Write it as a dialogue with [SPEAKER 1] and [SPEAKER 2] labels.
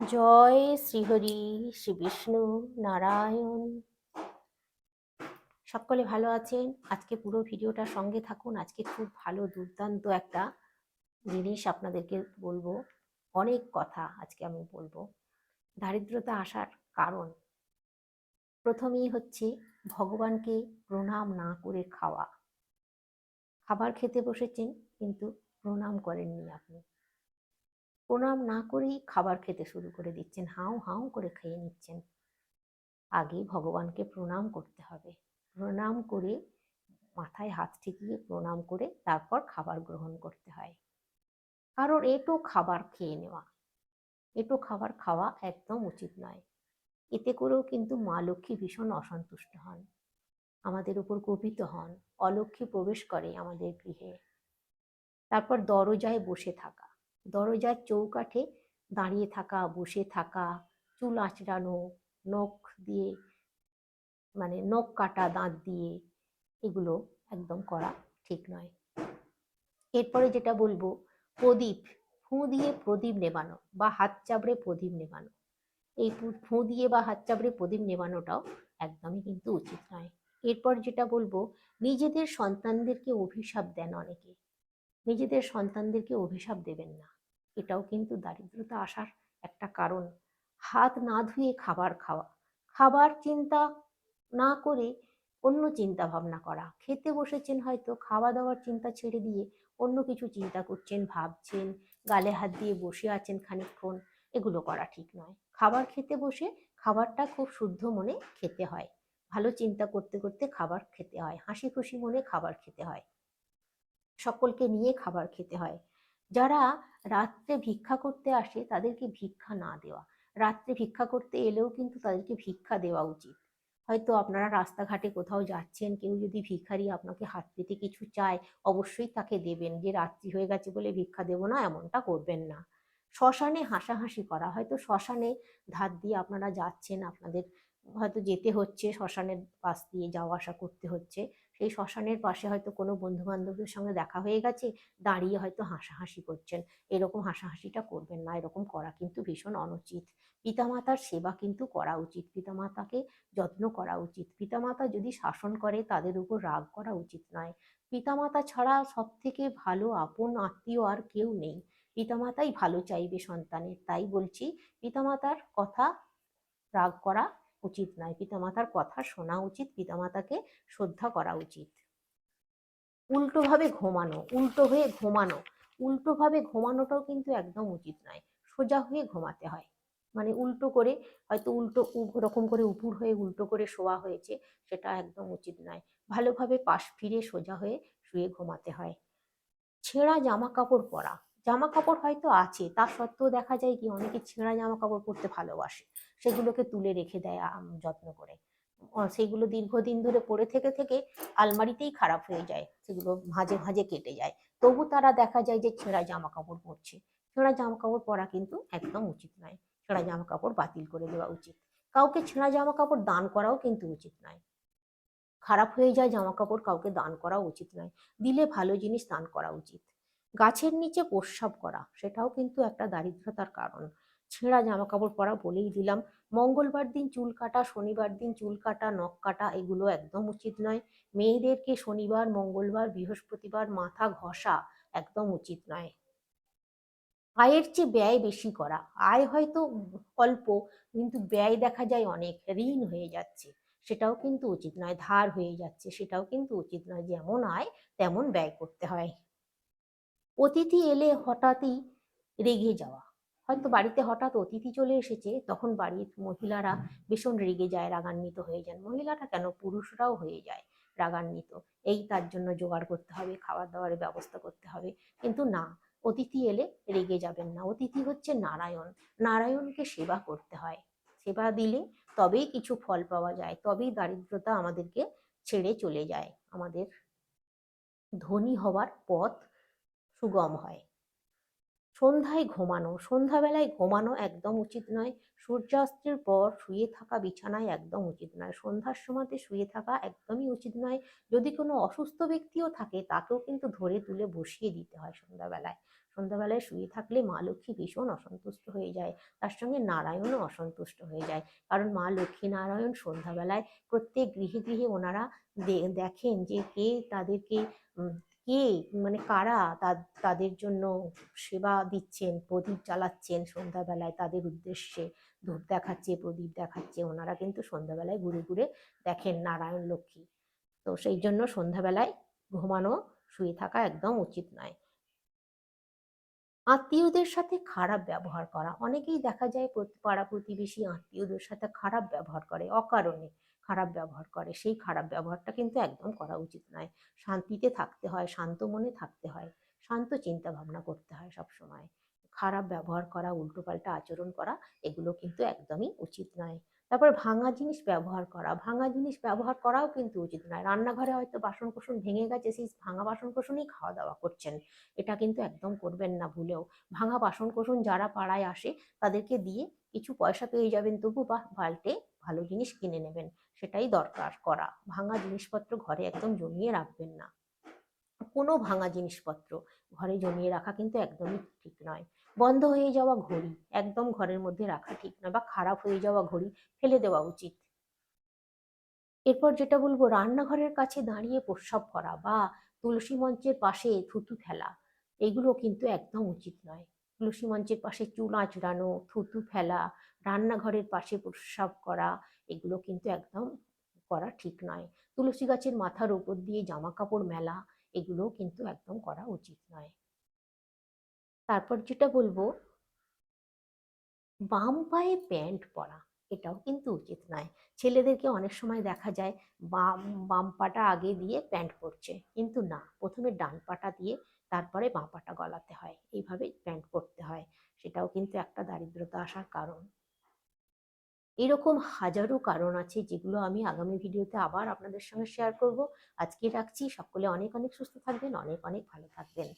[SPEAKER 1] জয় শ্রীহরি, শ্রী বিষ্ণু নারায়ণ। সকলে ভালো আছেন? আজকে পুরো ভিডিওটা সঙ্গে থাকুন। আজকে খুব ভালো, দুর্দান্ত একটা জিনিস আপনাদেরকে বলব। অনেক কথা আজকে আমি বলব। দারিদ্রতা আসার কারণ প্রথমেই হচ্ছে ভগবানকে প্রণাম না করে খাওয়া। খাবার খেতে বসেছেন, কিন্তু প্রণাম করেননি আপনি। প্রণাম না করেই খাবার খেতে শুরু করে দিচ্ছেন। হাউ হাউ করে খেয়ে নিচ্ছেন। আগে ভগবানকে প্রণাম করতে হবে। প্রণাম করে মাথায় হাত ঠেকিয়ে প্রণাম করে তারপর খাবার গ্রহণ করতে হয়। কারোর এটো খাবার খেয়ে নেওয়া। এটো খাবার খাওয়া একদম উচিত নয়। এতে করেও কিন্তু মা লক্ষ্মী ভীষণ অসন্তুষ্ট হন। আমাদের উপর কোপিত হন। অলক্ষ্মী প্রবেশ করে আমাদের গৃহে। তারপর দরজায় বসে থাকা। দরজার চৌকাঠে দাঁড়িয়ে থাকা, বসে থাকা, চুল আঁচড়ানো, নখ দিয়ে মানে নখ কাটা, দাঁত দিয়ে এগুলো একদম করা ঠিক নয়। এরপরে যেটা বলব, প্রদীপ, ফুঁ দিয়ে প্রদীপ নেবানো বা হাত চাবড়ে প্রদীপ নেবানো। এই ফুঁ দিয়ে বা হাত চাবড়ে প্রদীপ নেবানোটাও একদমই কিন্তু উচিত নয়। এরপর যেটা বলব, নিজেদের সন্তানদেরকে অভিশাপ দেন অনেকে। নিজেদের সন্তানদেরকে অভিশাপ দেবেন না। এটাও কিন্তু দারিদ্রতা আসার একটা কারণ। হাত না ধুয়ে খাবার খাওয়া, খাবার চিন্তা না করে অন্য চিন্তা ভাবনা করা। খেতে বসেছেন হয়তো খাওয়া দাওয়ার চিন্তা ছেড়ে দিয়ে অন্য কিছু চিন্তা করছেন, ভাবছেন, গালে হাত দিয়ে বসে আছেন খানিকক্ষণ, এগুলো করা ঠিক নয়। খাবার খেতে বসে খাবারটা খুব শুদ্ধ মনে খেতে হয়। ভালো চিন্তা করতে করতে খাবার খেতে হয়। হাসি খুশি মনে খাবার খেতে হয়। সকলকে নিয়ে খাবার খেতে হয়। যারা রাত্রে ভিক্ষা করতে আসে তাদেরকে ভিক্ষা না দেওয়া। রাত্রে ভিক্ষা করতে এলেও কিন্তু তাদেরকে ভিক্ষা দেওয়া উচিত। হয়তো আপনারা রাস্তাঘাটে কোথাও যাচ্ছেন, কেউ যদি ভিখারি আপনাকে হাত পেতে কিছু চায়, অবশ্যই তাকে দেবেন। যে রাত্রি হয়ে গেছে বলে ভিক্ষা দেবো না, এমনটা করবেন না। শ্মশানে হাসাহাসি করা, হয়তো শ্মশানে ধার দিয়ে আপনারা যাচ্ছেন, আপনাদের হয়তো যেতে হচ্ছে, শ্মশানের পাশ দিয়ে যাওয়া আসা করতে হচ্ছে। সেই শ্মশানের পাশে হয়তো কোনো বন্ধু বান্ধবদের সঙ্গে দেখা হয়ে গেছে, দাঁড়িয়ে হয়তো হাসাহাসি করছেন। এরকম হাসাহাসিটা করবেন না, এরকম করা কিন্তু ভীষণ অনুচিত। পিতামাতার সেবা কিন্তু করা উচিত। পিতামাতাকে যত্ন করা উচিত। পিতামাতা যদি শাসন করে, তাদের উপর রাগ করা উচিত নয়। পিতামাতা ছাড়া সব থেকে ভালো আপন আত্মীয় আর কেউ নেই। পিতামাতাই ভালো চাইবে সন্তানের, তাই বলছি। পিতামাতার কথা রাগ করা উচিত নয়। পিতামাতার কথা শোনা উচিত, পিতামাতাকে শ্রদ্ধা করা উচিত। উল্টোভাবে ঘুমানো, উল্টো হয়ে ঘুমানো উল্টোভাবে ঘুমানোটাও কিন্তু একদম উচিত নয়। সোজা হয়ে ঘুমাতে হয়। মানে উল্টো করে, হয়তো উল্টো ওরকম করে উপুর হয়ে উল্টো করে শোয়া হয়েছে, সেটা একদম উচিত নয়। ভালোভাবে পাশ ফিরে সোজা হয়ে শুয়ে ঘুমাতে হয়। ছেঁড়া জামা কাপড় পরা জামা কাপড় হয়তো আছে, তা সত্ত্বেও দেখা যায় কি অনেকে ছেঁড়া জামা কাপড় পরতে ভালোবাসে। সেগুলোকে তুলে রেখে দেয় যত্ন করে। সেগুলো দীর্ঘদিন ধরে পড়ে থেকে থেকে আলমারিতেই খারাপ হয়ে যায়, সেগুলো ভাঁজে ভাঁজে কেটে যায়। তবু তারা দেখা যায় যে ছেঁড়া জামা কাপড় পরছে। ছেঁড়া জামা কাপড় পরা কিন্তু একদম উচিত নয়। ছেঁড়া জামা কাপড় বাতিল করে দেওয়া উচিত। কাউকে ছেঁড়া জামা কাপড় দান করাও কিন্তু উচিত নয়। খারাপ হয়ে যায় জামা কাপড় কাউকে দান করা উচিত নয়। দিলে ভালো জিনিস দান করা উচিত। গাছের নিচে প্রস্রাব করা, সেটাও কিন্তু একটা দারিদ্রতার কারণ। ছেঁড়া জামা কাপড় পরা বলেই দিলাম, মঙ্গলবার দিন চুল কাটা, শনিবার দিন চুল কাটা, নখ কাটা, এগুলো একদম উচিত নয়। মেয়েদেরকে শনিবার, মঙ্গলবার, বৃহস্পতিবার মাথা ঘষা একদম উচিত নয়। আয়ের চেয়ে ব্যয় বেশি করা। আয় হয়তো অল্প, কিন্তু ব্যয় দেখা যায় অনেক, ঋণ হয়ে যাচ্ছে, সেটাও কিন্তু উচিত নয়। ধার হয়ে যাচ্ছে, সেটাও কিন্তু উচিত নয়। যেমন আয়, তেমন ব্যয় করতে হয়। অতিথি এলে হঠাৎই রেগে যাওয়া। হয়তো বাড়িতে হঠাৎ অতিথি চলে এসেছে, তখন বাড়ির মহিলারা ভীষণ রেগে যায়, রাগান্বিত হয়ে যান। মহিলারা কেন? পুরুষরাও হয়ে যায় রাগান্বিত। এই তার জন্য জোগাড় করতে হবে খাবার দাবারের ব্যবস্থা করতে হবে। কিন্তু না, অতিথি এলে রেগে যাবেন না। অতিথি হচ্ছে নারায়ণ। নারায়ণকে সেবা করতে হয়। সেবা দিলে তবেই কিছু ফল পাওয়া যায়, তবেই দারিদ্রতা আমাদেরকে ছেড়ে চলে যায়। আমাদের ধনী হওয়ার পথ সুগম হয়। সন্ধ্যায় ঘুমানো, সন্ধ্যাবেলায় ঘুমানো একদম উচিত নয়। সূর্যাস্তের পর শুয়ে থাকা বিছানায় একদম উচিত নয়। সন্ধ্যার সময়তে শুয়ে থাকা একদমই উচিত নয়। যদি কোনো অসুস্থ ব্যক্তিও থাকে, তাকেও কিন্তু ধরে তুলে বসিয়ে দিতে হয় সন্ধ্যাবেলায়। সন্ধ্যাবেলায় শুয়ে থাকলে মা লক্ষ্মী ভীষণ অসন্তুষ্ট হয়ে যায়। তার সঙ্গে নারায়ণও অসন্তুষ্ট হয়ে যায়। কারণ মা লক্ষ্মী নারায়ণ সন্ধ্যাবেলায় প্রত্যেক গৃহে গৃহে ওনারা দেখেন যে কে তাদেরকে কে মানে কারা তাদের জন্য সেবা দিচ্ছেন, প্রদীপ জ্বালাচ্ছেন সন্ধ্যাবেলায় তাদের উদ্দেশ্যে ধূপ দেখাচ্ছে, প্রদীপ দেখাচ্ছে, ওনারা কিন্তু সন্ধ্যাবেলায় ঘুরে ঘুরে দেখেন নারায়ণ লক্ষ্মী। তো সেই জন্য সন্ধ্যাবেলায় ঘুমানো, শুয়ে থাকা একদম উচিত নয়। আত্মীয়দের সাথে খারাপ ব্যবহার করা, অনেকেই দেখা যায় পাড়া প্রতিবেশী আত্মীয়দের সাথে খারাপ ব্যবহার করে, অকারণে। খারাপ ব্যবহার করে। সেই খারাপ ব্যবহারটা কিন্তু একদম করা উচিত নয়। শান্তিতে থাকতে হয়, শান্ত মনে থাকতে হয়, শান্ত চিন্তা ভাবনা করতে হয় সব সময় খারাপ ব্যবহার করা, উল্টোপাল্টা আচরণ করা, এগুলো কিন্তু একদমই উচিত নয়। তারপর ভাঙা জিনিস ব্যবহার করা, ভাঙা জিনিস ব্যবহার করাও কিন্তু উচিত নয়। রান্নাঘরে হয়তো বাসন কোসন ভেঙে গেছে, সেই ভাঙা বাসন কোসনই খাওয়া দাওয়া করছেন। এটা কিন্তু একদম করবেন না ভুলেও। ভাঙা বাসন কোসন যারা পাড়ায় আসে, তাদেরকে দিয়ে কিছু পয়সা পেয়ে যাবেন, তবু বা পাল্টে ভালো জিনিস কিনে নেবেন। সেটাই দরকার করা। ভাঙা জিনিসপত্র ঘরে একদম জমিয়ে রাখবেন না। কোনো ভাঙা জিনিসপত্র ঘরে জমিয়ে রাখা কিন্তু একদমই ঠিক নয়। বন্ধ হয়ে যাওয়া ঘড়ি একদম ঘরের মধ্যে রাখা ঠিক নয় বা খারাপ হয়ে যাওয়া ঘড়ি ফেলে দেওয়া উচিত। এরপর যেটা বলব, রান্নাঘরের কাছে দাঁড়িয়ে প্রস্রাব করা বা তুলসী মঞ্চের পাশে থুতু ফেলা, এগুলো কিন্তু একদম উচিত নয়। তুলসী মঞ্চের পাশে চুল আঁচড়ানো, থুতু ফেলা রান্নাঘরের পাশে প্রস্রাব করা, এগুলো কিন্তু একদম করা ঠিক নয়। তুলসী গাছের মাথার উপর দিয়ে জামা কাপড় মেলা এগুলো কিন্তু একদম করা উচিত নয়। তারপর যেটা বলব, বাম পায়ে প্যান্ট পরা, এটাও কিন্তু উচিত নয়। ছেলেদেরকে অনেক সময় দেখা যায়, বাম বাম পাটা আগে দিয়ে প্যান্ট পরছে, কিন্তু না, প্রথমে ডান পাটা দিয়ে তারপরে বাঁ পাটা গলাতে হয়, এইভাবে প্যান্ট পরতে হয়। সেটাও কিন্তু একটা দারিদ্রতা আসার কারণ। এরকম হাজারো কারণ আছে যেগুলো আমি আগামী ভিডিওতে আবার আপনাদের সঙ্গে শেয়ার করব। আজকে রাখছি। সকলে অনেক অনেক সুস্থ থাকবেন, অনেক অনেক ভালো থাকবেন।